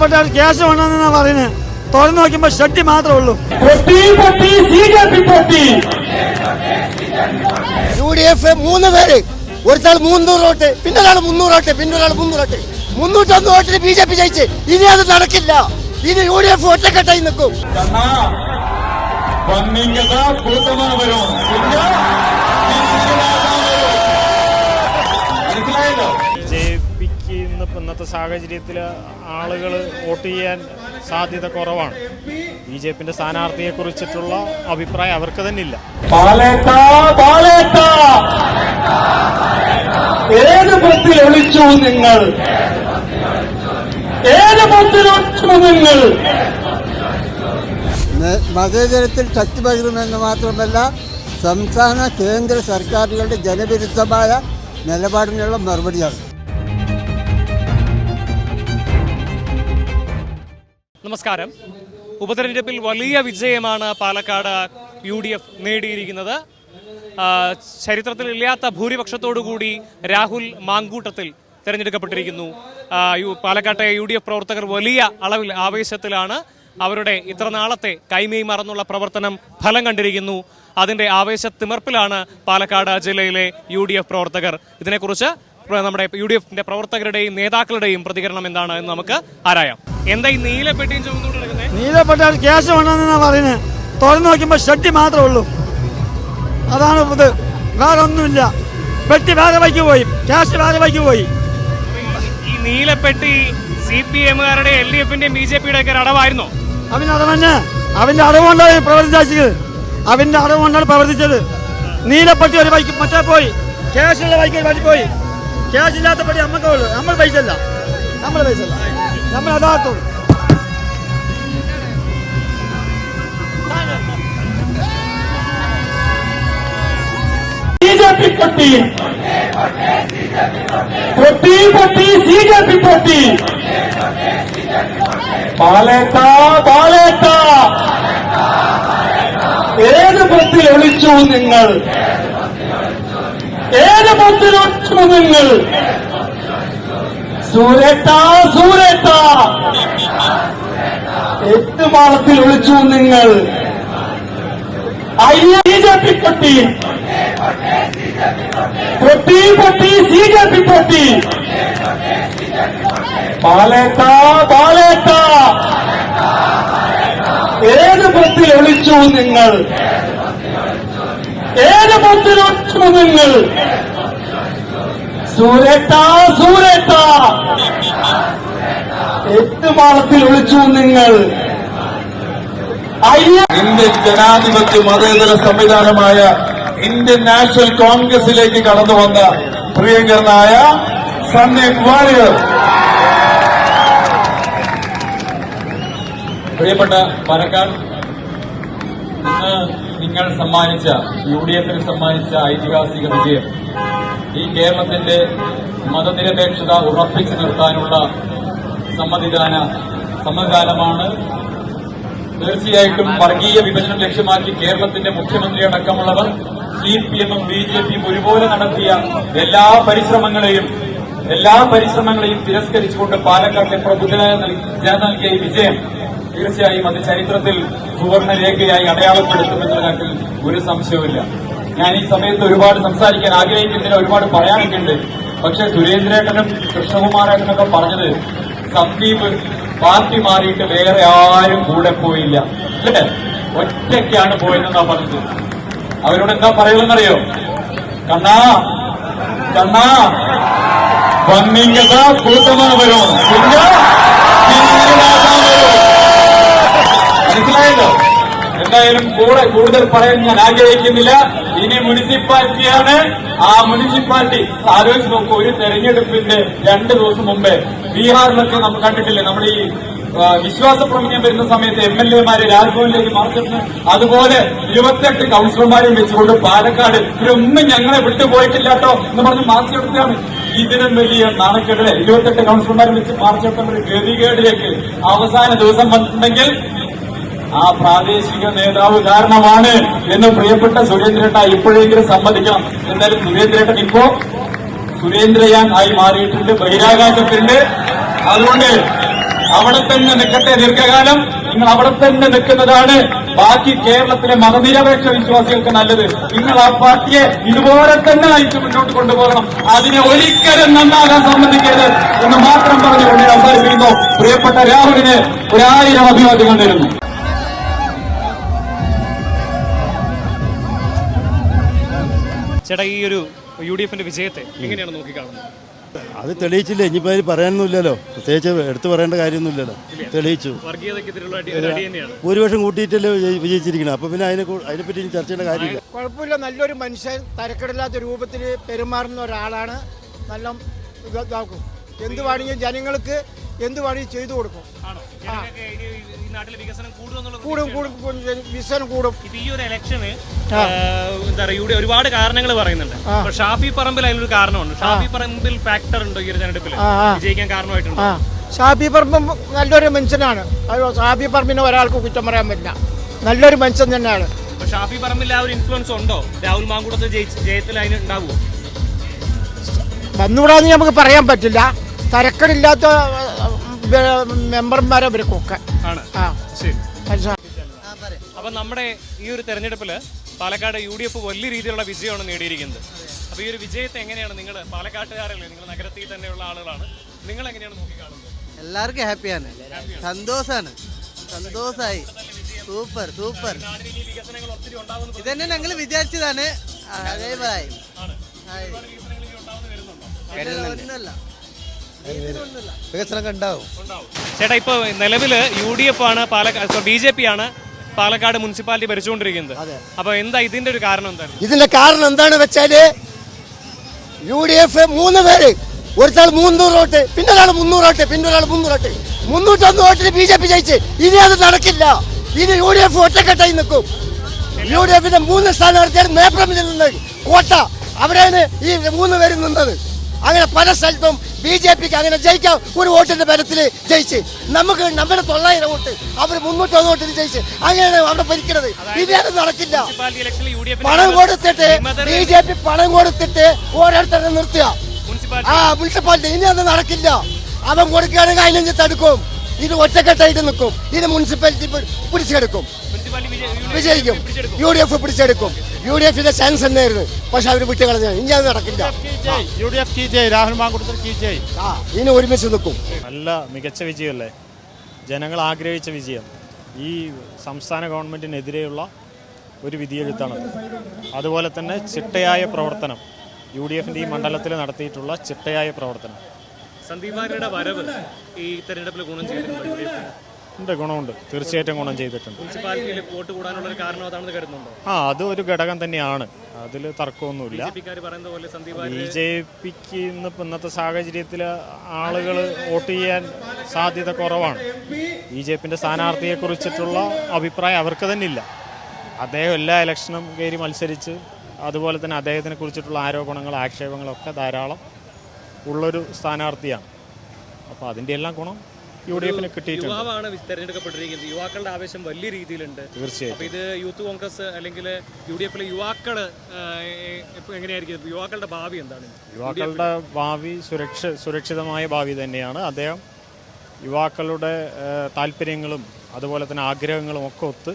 നീലപ്പെട്ട cash വേണമെന്നാ പറയുന്നത് തുറന്നു നോക്കുമ്പോ ഷട്ടി മാത്രമേ ഉള്ളൂ. യു ഡി എഫ് മൂന്ന് പേര്. ഒരുത്താൾ മുന്നൂറ് വോട്ട് പിന്നെ ഒരാൾ മുന്നൂറ് വോട്ട് പിന്നെ ഒരാൾ മുന്നൂറ് വോട്ട്. മുന്നൂറ്റൊന്ന് വോട്ടിന് ബി ജെ പി ജയിച്ച്. ഇനി അത് നടക്കില്ല. ഇനി യു ഡി എഫ് ഒറ്റക്കെട്ടായി നിൽക്കും വരും ഇന്നത്തെ സാഹചര്യത്തിൽ ആളുകൾ വോട്ട് ചെയ്യാൻ സാധ്യത കുറവാണ്. ബി ജെ പിന്റെ സ്ഥാനാർത്ഥിയെ കുറിച്ചിട്ടുള്ള അഭിപ്രായം അവർക്ക് തന്നെ ഇല്ല പാലേട്ട പാലേട്ട. ഏത് ബത്തിൽ ഒളിച്ചു നിങ്ങൾ? ഏത് ബത്തിൽ ഒളിച്ചു നിങ്ങൾ? മതേതരത്തിൽ ശക്തി പകരുമെന്ന് മാത്രമല്ല സംസ്ഥാന കേന്ദ്ര സർക്കാരുകളുടെ ജനവിരുദ്ധമായ നിലപാടിനുള്ള മറുപടിയാണ്. നമസ്കാരം. ഉപതെരഞ്ഞെടുപ്പിൽ വലിയ വിജയമാണ് പാലക്കാട് യു ഡി എഫ് നേടിയിരിക്കുന്നത് ചരിത്രത്തിൽ ഇല്ലാത്ത ഭൂരിപക്ഷത്തോടുകൂടി രാഹുൽ മാങ്കൂട്ടത്തിൽ തിരഞ്ഞെടുക്കപ്പെട്ടിരിക്കുന്നു. പാലക്കാട്ടെ യു ഡി എഫ് പ്രവർത്തകർ വലിയ അളവിൽ ആവേശത്തിലാണ് അവരുടെ ഇത്ര നാളത്തെ കൈമേയ് മറന്നുള്ള പ്രവർത്തനം ഫലം കണ്ടിരിക്കുന്നു. അതിന്റെ ആവേശ തിമർപ്പിലാണ് പാലക്കാട് ജില്ലയിലെ യു പ്രവർത്തകർ. ഇതിനെക്കുറിച്ച് നമ്മുടെ യു ഡി എഫിന്റെ പ്രവർത്തകരുടെയും നേതാക്കളുടെയും പ്രതികരണം എന്താണ് എന്ന് നമുക്ക് ആരായാം. എന്താ ഈ നീലപ്പെട്ടിയും ചുമന്നുകൊണ്ട് നടക്കുന്നത് നീലപ്പെട്ട ക്യാഷ് വേണമെന്നാ പറയുന്നത് തുറന്നു നോക്കുമ്പോ ഷഡ്ഡി മാത്രമേ ഉള്ളൂ. അതാണ് ഇത്. വേറെ ഒന്നുമില്ല പെട്ടി വേറെ വൈക്ക് പോയി. ക്യാഷ് വേറെ വൈക്ക് പോയി. ഈ നീലപ്പെട്ടി സി പി എമ്മുകാരുടെ എൽ ഡി എഫിന്റെയും ബി ജെ പിയുടെ ഒക്കെ അടവായിരുന്നു? അടവായിരുന്നോ അടവ് അടവന്നെ അവന്റെ അടവുകൊണ്ടാണ് പ്രവർത്തിച്ചത്. അവന്റെ അടവുകൊണ്ടാണ് പ്രവർത്തിച്ചത്. നീലപ്പെട്ടി ഒരു വൈക്ക് മറ്റേ പോയി. ക്യാഷുള്ള ഉള്ള ഒരു വഴി പോയി. ക്യാഷ് ഇല്ലാത്ത പടി നമ്മക്കേ ഉള്ളൂ നമ്മൾ പൈസ അല്ല. നമ്മൾ പൈസ അല്ല. നമ്മൾ അതാത്തു ബി ജെ പി പൊട്ടി ഏത് ബത്തിൽ ഒളിച്ചു നിങ്ങൾ? ബത്തിൽ ഒളിച്ചു നിങ്ങൾ സൂരേട്ട സൂരേട്ട. എട്ട് മാളത്തിൽ ഒളിച്ചു നിങ്ങൾ. അയ്യ ബി ജെ പി പൊട്ടി. പൊട്ടി പൊട്ടി സി ജെ പി പൊട്ടി. പാലേട്ട പാലേട്ട ഏത് ബത്തിൽ ഒളിച്ചു നിങ്ങൾ. ഏത് ഒളിച്ചു നിങ്ങൾ സൂരേട്ട സൂരേട്ട. എട്ട് മാളത്തിൽ ഒളിച്ചു നിങ്ങൾ. ഇന്ത്യൻ ജനാധിപത്യ മതേതര സംവിധാനമായ ഇന്ത്യൻ നാഷണൽ കോൺഗ്രസിലേക്ക് കടന്നു വന്ന പ്രിയങ്കരനായ സന്ദീപ് വാര്യർ. പ്രിയപ്പെട്ട പാലക്കാട് ഇന്ന് നിങ്ങൾ സമ്മാനിച്ച യു ഡി എഫിന് സമ്മാനിച്ച ഐതിഹാസിക വിജയം. ഈ കേരളത്തിന്റെ മതനിരപേക്ഷത ഉറപ്പിച്ചു നിർത്താനുള്ള സമ്മതിദാന സമ്മതിദാനമാണ് തീർച്ചയായിട്ടും വർഗീയ വിഭജനം ലക്ഷ്യമാക്കി കേരളത്തിന്റെ മുഖ്യമന്ത്രി അടക്കമുള്ളവർ സി പി എമ്മും ബി ജെ പിയും ഒരുപോലെ നടത്തിയ എല്ലാ പരിശ്രമങ്ങളെയും എല്ലാ പരിശ്രമങ്ങളെയും തിരസ്കരിച്ചുകൊണ്ട് പാലക്കാട്ടെ പ്രബുദ്ധനായ നൽ- നൽകിയ വിജയം തീർച്ചയായും അത് ചരിത്രത്തിൽ സുവർണരേഖയായി രേഖയായി അടയാളപ്പെടുത്തുമെന്ന കാര്യത്തിൽ ഒരു സംശയവുമില്ല. ഞാൻ ഈ സമയത്ത് ഒരുപാട് സംസാരിക്കാൻ ആഗ്രഹിക്കുന്നില്ല ഒരുപാട് പറയാനൊക്കെ ഉണ്ട് പക്ഷെ സുരേന്ദ്രേട്ടനും കൃഷ്ണകുമാരേട്ടനൊക്കെ പറഞ്ഞത് സന്ദീപ് പാർട്ടി മാറിയിട്ട് വേറെ ആരും കൂടെ പോയില്ല. അല്ലേ? ഒറ്റയ്ക്കാണ് പോയതെന്നാ പറഞ്ഞത്. അവരോട് എന്താ പറയുമെന്നറിയോ കണ്ണാ കണ്ണാ. വന്നിങ്ങത കൂട്ടമാണ് വരും എന്തായാലും കൂടെ കൂടുതൽ പറയാൻ ഞാൻ ആഗ്രഹിക്കുന്നില്ല. ഇനി മുനിസിപ്പാലിറ്റിയാണ്. ആ മുനിസിപ്പാലിറ്റി ആലോചിച്ച് നോക്കൂ ഒരു തെരഞ്ഞെടുപ്പിന്റെ രണ്ട് ദിവസം മുമ്പേ ബീഹാറിലൊക്കെ നമ്മൾ കണ്ടിട്ടില്ലേ നമ്മുടെ ഈ വിശ്വാസ പ്രമേയം വരുന്ന സമയത്ത് എം എൽ എമാരെ രാജ്ഭവനിലേക്ക് മറിച്ചിട്ട് അതുപോലെ ഇരുപത്തെട്ട് കൗൺസിലർമാരെയും വെച്ചുകൊണ്ട് പാലക്കാട് ഇവരൊന്നും ഞങ്ങളെ വിട്ടുപോയിട്ടില്ലാട്ടോ എന്ന് പറഞ്ഞ് മാർച്ചെടുത്താണ് ഇതിനും വലിയ നാണക്കേടിലെ ഇരുപത്തെട്ട് കൗൺസിലർമാരെ വെച്ച് മാർച്ച് ഒരു ഗതികേടിലേക്ക് അവസാന ദിവസം വന്നിട്ടുണ്ടെങ്കിൽ ആ പ്രാദേശിക നേതാവ് കാരണമാണ് എന്ന് പ്രിയപ്പെട്ട സുരേന്ദ്രേട്ട ഇപ്പോഴെങ്കിലും സമ്മതിക്കണം. എന്തായാലും സുരേന്ദ്രേട്ടൻ ഇപ്പോ സുരേന്ദ്രയാൻ ആയി മാറിയിട്ടുണ്ട് ബഹിരാകാശത്തിന്റെ അതുകൊണ്ട് അവിടെ തന്നെ നിൽക്കട്ടെ ദീർഘകാലം. നിങ്ങൾ അവിടെ തന്നെ നിൽക്കുന്നതാണ് ബാക്കി കേരളത്തിലെ മതനിരപേക്ഷ വിശ്വാസികൾക്ക് നല്ലത്. നിങ്ങൾ ആ പാർട്ടിയെ ഇതുപോലെ തന്നെ നയിച്ച് മുന്നോട്ട് കൊണ്ടുപോകണം. അതിനെ ഒരിക്കലും നന്നാകാൻ സമ്മതിക്കരുത് എന്ന് മാത്രം പറഞ്ഞുകൊണ്ട് അവസാനിപ്പിക്കുന്നു. പ്രിയപ്പെട്ട രാഹുലിന് ഒരായിരം അഭിവാദ്യങ്ങൾ നേരുന്നു. ചേട്ടാ ഈ ഒരു യു ഡി എഫിന്റെ വിജയത്തെ എങ്ങനെയാണ് നോക്കിക്കാണുന്നത്? അത് തെളിയിച്ചില്ല? ഇനിയിപ്പോൾ അതിൽ പറയാനൊന്നുമില്ലല്ലോ. പ്രത്യേകിച്ച് എടുത്തു പറയേണ്ട കാര്യമൊന്നുമില്ലല്ലോ. തെളിയിച്ചു. ഭൂരിപക്ഷം കൂട്ടിയിട്ടല്ലേ വിജയിച്ചിരിക്കണം. അപ്പൊ അപ്പോൾ പിന്നെ അതിനെ അതിനെപ്പറ്റി ഇനി ചർച്ച ചെയ്യേണ്ട കാര്യമില്ല കുഴപ്പമില്ല. നല്ലൊരു മനുഷ്യൻ തരക്കെടില്ലാത്ത രൂപത്തിൽ പെരുമാറുന്ന ഒരാളാണ്. നല്ല ഇതാക്കും. എന്ത് വേണമെങ്കിലും ജനങ്ങൾക്ക് എന്ത് വേണമെങ്കിലും ചെയ്തു കൊടുക്കും. നാട്ടിലെ വികസനം കൂടും കൂടും കൂടും, വിസനം കൂടും. ഇപ്പൊ ഈ ഒരു ഇലക്ഷന് എന്താ പറയുക ഇവിടെ ഒരുപാട് കാരണങ്ങൾ പറയുന്നുണ്ട്. അപ്പൊ ഷാഫി പറമ്പിൽ അതിലൊരു കാരണമുണ്ട്. ഷാഫി പറമ്പിൽ ഫാക്ടർ ഉണ്ടോ ഈ ഒരു തെരഞ്ഞെടുപ്പിൽ. വിജയിക്കാൻ കാരണമായിട്ടുണ്ട്. ഷാഫി പറമ്പ് നല്ലൊരു മനുഷ്യനാണ്. ഷാഫി പറമ്പിനെ ഒരാൾക്ക് കുറ്റം പറയാൻ പറ്റില്ല. നല്ലൊരു മനുഷ്യൻ തന്നെയാണ്. ഷാഫി പറമ്പിൽ ആ ഒരു ഇൻഫ്ലുവൻസ് ഉണ്ടോ? രാഹുൽ മാങ്കൂടത്ത് ജയിച്ച് ജയത്തിൽ അതിന് ഉണ്ടാവുമോ വന്നുകൂടാന്ന് നമുക്ക് പറയാൻ പറ്റില്ല. തരക്കടില്ലാത്ത മെമ്പർമാരെ ഇവർക്കൊക്കെ ആണ്. ആ. ശരി. അപ്പൊ നമ്മുടെ ഈ ഒരു തെരഞ്ഞെടുപ്പിൽ പാലക്കാട് യു ഡി എഫ് വലിയ രീതിയിലുള്ള വിജയമാണ് നേടിയിരിക്കുന്നത്. അപ്പൊ ഈ ഒരു വിജയത്തെ എങ്ങനെയാണ് നിങ്ങൾ പാലക്കാട്ടുകാരല്ലേ നിങ്ങൾ നഗരത്തിൽ തന്നെയുള്ള ആളുകളാണ് നിങ്ങൾ എങ്ങനെയാണ് നോക്കിക്കാണുന്നത്? എല്ലാവർക്കും ഹാപ്പിയാണ്. സന്തോഷാണ്. സന്തോഷായി. Super super. ഇത് തന്നെ വികസനങ്ങൾ ഇതന്നെ ഞങ്ങൾ വിചാരിച്ചതാണ് അതേപോലെ ഒന്നല്ല വികസനമൊക്കെ ഉണ്ടാവും. ചേട്ടാ ഇപ്പൊ നിലവിൽ യു ഡി എഫ് ആണ് പാലക്കാട് ബി ജെ പി ആണ് പാലക്കാട് മുനിസിപ്പാലിറ്റി ഭരിച്ചുകൊണ്ടിരിക്കുന്നത്. അപ്പൊ എന്താ ഇതിന്റെ ഒരു കാരണം എന്താണ് ഇതിന്റെ കാരണം എന്താണ് വെച്ചാൽ യു ഡി എഫ് മൂന്ന് പേര്. ഒരുത്താൾ മുന്നൂറ് വോട്ട് പിന്നെ ഒരാൾ മുന്നൂറ് വോട്ട് പിന്നെ ഒരാൾ മുന്നൂറ് വോട്ട്. മുന്നൂറ്റൊന്ന് വോട്ടിന് ബി ജെ പി ജയിച്ച്. ഇനി അത് നടക്കില്ല. ഇനി യു ഡി എഫ് ഒറ്റക്കെട്ടായി നിൽക്കും. യു ഡി എഫിന്റെ മൂന്ന് സ്ഥാനാർത്ഥിയാണ് മേപ്രമിൽ നിന്നത് കോട്ട. അവിടെയാണ് ഈ മൂന്ന് പേര് നിന്നത്. അങ്ങനെ പല സ്ഥലത്തും ബി ജെ പിക്ക് അങ്ങനെ ജയിക്കാം ഒരു വോട്ടിന്റെ ബലത്തിൽ ജയിച്ച്. നമുക്ക് നമ്മുടെ തൊള്ളായിരം വോട്ട് അവർ മുന്നൂറ്റൊന്ന് വോട്ടിന് ജയിച്ച്. അങ്ങനെയാണ് അവിടെ ഭരിക്കുന്നത് ഇനി അത് നടക്കില്ല. പണം കൊടുത്തിട്ട് ബി ജെ പി പണം കൊടുത്തിട്ട് ഓരോരുത്തരെ നിർത്തുക. ആ മുനിസിപ്പാലിറ്റി ഇനി അത് നടക്കില്ല. അവൻ കൊടുക്കുകയാണെങ്കിൽ അതിനെ തടുക്കും. ഇത് ഒറ്റക്കെട്ടായിട്ട് നിൽക്കും. ഇത് മുനിസിപ്പാലിറ്റി പിടിച്ചെടുക്കും വിജയിക്കും. യു ഡി എഫ് പിടിച്ചെടുക്കും. യു ഡി എഫിന്റെ ചാൻസ് തന്നെയായിരുന്നു. പക്ഷെ അവർ വിട്ട് കളഞ്ഞു ഇനി അത് നടക്കില്ല. യു ഡി എഫ് രാഹുൽ ആ ഇനി ഒരുമിച്ച് നിൽക്കും. നല്ല മികച്ച വിജയമല്ലേ? ജനങ്ങൾ ആഗ്രഹിച്ച വിജയം. ഈ സംസ്ഥാന ഗവൺമെന്റിനെതിരെയുള്ള ഒരു വിധിയെഴുത്താണ് അതുപോലെ തന്നെ ചിട്ടയായ പ്രവർത്തനം. യു ഡി എഫിന്റെ ഈ മണ്ഡലത്തിൽ നടത്തിയിട്ടുള്ള ചിട്ടയായ പ്രവർത്തനം. സന്ദീപ് വരവ് ഈ തെരഞ്ഞെടുപ്പിൽ ഗുണം ചെയ്തിട്ടുണ്ട്. ഉണ്ട് ഗുണമുണ്ട്. തീർച്ചയായിട്ടും ഗുണം ചെയ്തിട്ടുണ്ട്. മുനിസിപ്പാലിറ്റിയിൽ വോട്ട് കൂടാനുള്ള ഒരു കാരണം അതാണെന്ന് കരുതുന്നുണ്ടോ? ആ അത് ഒരു ഘടകം തന്നെയാണ്. അതിൽ തർക്കമൊന്നുമില്ല. ബി ജെ പിക്കാർ പറയുന്ന പോലെ സന്ദീപ് ബി ജെ പിക്ക് ഇന്ന് ഇന്നത്തെ സാഹചര്യത്തിൽ ആളുകൾ വോട്ട് ചെയ്യാൻ സാധ്യത കുറവാണ്. ബി ജെ പിന്റെ സ്ഥാനാർത്ഥിയെ കുറിച്ചിട്ടുള്ള അഭിപ്രായം അവർക്ക് തന്നെ ഇല്ല അദ്ദേഹം എല്ലാ ഇലക്ഷനും കയറി മത്സരിച്ച് അതുപോലെ തന്നെ അദ്ദേഹത്തിനെ കുറിച്ചിട്ടുള്ള ആരോപണങ്ങൾ ആക്ഷേപങ്ങളൊക്കെ ധാരാളം ഉള്ളൊരു സ്ഥാനാർത്ഥിയാണ്. അപ്പോൾ അതിന്റെ എല്ലാം ഗുണം യു ഡി എഫിന് കിട്ടിയിട്ടുണ്ട്. യുവാവാണ് തെരഞ്ഞെടുക്കപ്പെട്ടിരിക്കുന്നത്. യുവാക്കളുടെ ആവേശം വലിയ രീതിയിലുണ്ട്. തീർച്ചയായും ഇത് യൂത്ത് കോൺഗ്രസ് അല്ലെങ്കിൽ യു ഡി എഫിലെ എപ്പോ എങ്ങനെയായിരിക്കും യുവാക്കളുടെ ഭാവി എന്താണ്? യുവാക്കളുടെ ഭാവി സുരക്ഷ സുരക്ഷിതമായ ഭാവി തന്നെയാണ്. അദ്ദേഹം യുവാക്കളുടെ താല്പര്യങ്ങളും അതുപോലെ തന്നെ ആഗ്രഹങ്ങളും ഒക്കെ ഒത്ത്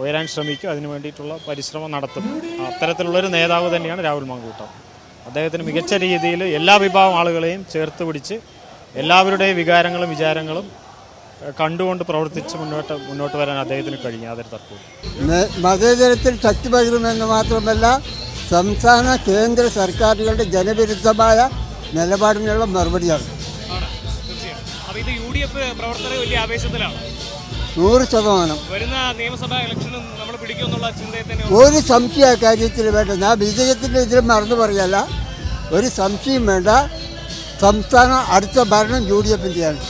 ഉയരാൻ ശ്രമിക്കും. അതിനു വേണ്ടിയിട്ടുള്ള പരിശ്രമം നടത്തും. അത്തരത്തിലുള്ളൊരു നേതാവ് തന്നെയാണ് രാഹുൽ മാങ്കൂട്ടം. അദ്ദേഹത്തിന് മികച്ച രീതിയിൽ എല്ലാ വിഭാഗം ആളുകളെയും ചേർത്ത് പിടിച്ച് എല്ലാവരുടെയും വികാരങ്ങളും വിചാരങ്ങളും കണ്ടുകൊണ്ട് പ്രവർത്തിച്ച് മുന്നോട്ട് മുന്നോട്ട് വരാൻ അദ്ദേഹത്തിന് കഴിഞ്ഞു. യാതൊരു തർക്കവും മ- മതേതരത്തിൽ ശക്തി പകരുമെന്ന് മാത്രമല്ല സംസ്ഥാന കേന്ദ്ര സർക്കാരുകളുടെ ജനവിരുദ്ധമായ നിലപാടിനുള്ള മറുപടിയാണ്. നൂറ് ശതമാനം. വരുന്ന നിയമസഭാ ഇലക്ഷനും നമ്മൾ പിടിക്കുമെന്നുള്ള ചിന്തയെ തന്നെ ഒരു സംശയ കാര്യത്തിൽ വേണ്ട. ഞാൻ വിജയത്തിന്റെ ഇതിൽ മറന്നു പറയല്ല. ഒരു സംശയം വേണ്ട. സംസ്ഥാന അടുത്ത ഭരണം യു ഡി എഫിന്റെയാണ്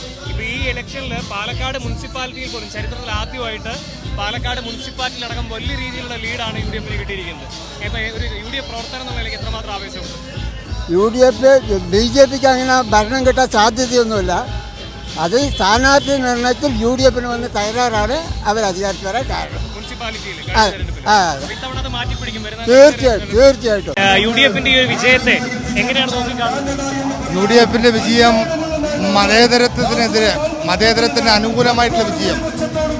ഈ ഇലക്ഷനിൽ പാലക്കാട് മുനിസിപ്പാലിറ്റിയിൽ പോലും ചരിത്രത്തിൽ ആദ്യമായിട്ട് പാലക്കാട് മുനിസിപ്പാലിറ്റിയിൽ അടക്കം വലിയ രീതിയിലുള്ള ലീഡാണ് യു ഡി എഫിന് കിട്ടിയിരിക്കുന്നത്. ഒരു യു ഡി എഫ് പ്രവർത്തനം എന്നുള്ള നിലയ്ക്ക് എത്രമാത്രം ആവേശമുണ്ട്? U D F B J പിക്ക് അങ്ങനെ ഭരണം കിട്ടാൻ സാധ്യതയൊന്നുമില്ല. അത് സ്ഥാനാർത്ഥി നിർണയത്തിൽ യു ഡി എഫിന് വന്ന് തയ്യാറാണ് അവർ അധികാരത്തിൽ വരാൻ കാരണം തീർച്ചയായിട്ടും തീർച്ചയായിട്ടും. യു ഡി എഫിന്റെ ഈ വിജയത്തെ എങ്ങനെയാണ് യു ഡി എഫിന്റെ വിജയം മതേതരത്വത്തിനെതിരെ മതേതരത്തിന് അനുകൂലമായിട്ടുള്ള വിജയം.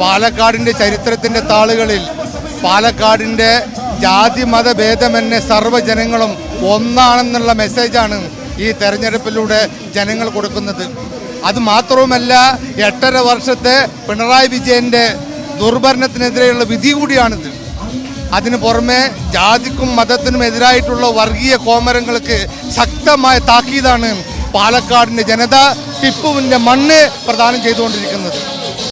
പാലക്കാടിന്റെ ചരിത്രത്തിന്റെ താളുകളിൽ പാലക്കാടിന്റെ ജാതി മതഭേദമെന്നെ സർവജനങ്ങളും ഒന്നാണെന്നുള്ള മെസ്സേജാണ് ഈ തെരഞ്ഞെടുപ്പിലൂടെ ജനങ്ങൾ കൊടുക്കുന്നത്. അത് മാത്രവുമല്ല എട്ടര വർഷത്തെ പിണറായി വിജയന്റെ ദുർഭരണത്തിനെതിരെയുള്ള വിധി കൂടിയാണിത്. അതിനു പുറമെ ജാതിക്കും മതത്തിനും എതിരായിട്ടുള്ള വർഗീയ കോമരങ്ങൾക്ക് ശക്തമായ താക്കീതാണ് പാലക്കാടിന്റെ ജനത ടിപ്പുവിന്റെ മണ്ണ് പ്രദാനം ചെയ്തുകൊണ്ടിരിക്കുന്നത്.